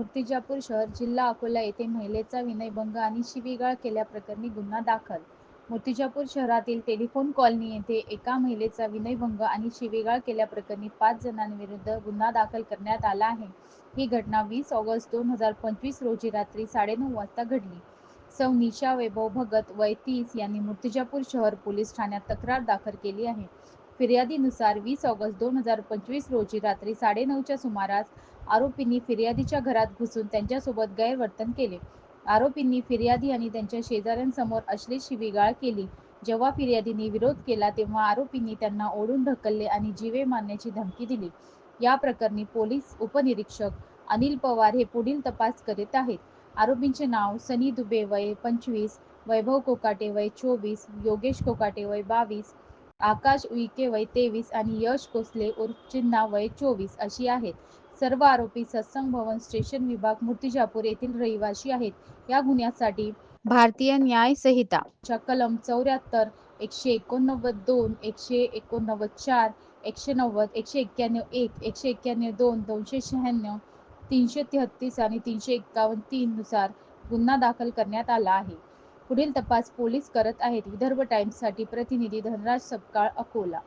मूर्तिजापूर शहर, जिल्हा अकोला येथे महिलेचा विनयभंग आणि शिवीगाळ केल्याप्रकरणी गुन्हा दाखल. मूर्तिजापूर शहरातील टेलिफोन कॉलनी येथे एका महिलेचा विनयभंग आणि शिवीगाळ केल्याप्रकरणी पाच जणांविरुद्ध गुन्हा दाखल करण्यात आला आहे. ही घटना वीस ऑगस्ट दोन हजार पंचवीस रोजी रात्री साडेनऊ वाजता घडली. सौ. निशा वैभव भगत वय तीस यांनी मूर्तिजापूर शहर पोलीस ठाण्यात तक्रार दाखल केली आहे. फिर्यादीनुसार वीस ऑगस्ट दोन हजार पंचवीस रोजी रात्री साडेनऊच्या सुमारास आरोपींनी फिर्यादीच्या घरात घुसून त्यांच्यासोबत गैरवर्तन केले. आरोपींनी फिर्यादी आणि त्यांच्या शेजाऱ्यांसमोर अश्लील शिवीगाळ केली. जेव्हा फिर्यादींनी विरोध केला तेव्हा आरोपींनी त्यांना ओढून ढकलले आणि जीवे मारण्याची धमकी दिली. या प्रकरणी पोलीस उपनिरीक्षक अनिल पवार हे पुढील तपास करीत आहेत. आरोपींचे नाव सनी दुबे वय पंचवीस, वैभव कोकाटे वय चोवीस, योगेश कोकाटे वय बावीस, आकाश उईके वय तेवीस आणि यश कोसले उर्फ चिन्ना वय चोवीस अशी आहेत. सर्व आरोपी सत्संग भवन स्टेशन विभाग मूर्तिजापूर येथील रहिवासी आहेत. या गुन्ह्यासाठी भारतीय न्याय संहिता च्या कलम चौऱ्याहत्तर, एकशे एकोणनव्वद दोन, एकशे एकोणनव्वद चार, एकशे नव्वद, एकशे एक्याण्णव एक, एकशे एक्याण्णव दोन, दोनशे शहाण्णव, तीनशे तेहत्तीस आणि तीनशे एकावन्न तीन नुसार गुन्हा दाखल करण्यात आला आहे. पुढील तपास पोलीस करत आहेत. विदर्भ टाइम्ससाठी प्रतिनिधी धनराज सपकाळ अकोला.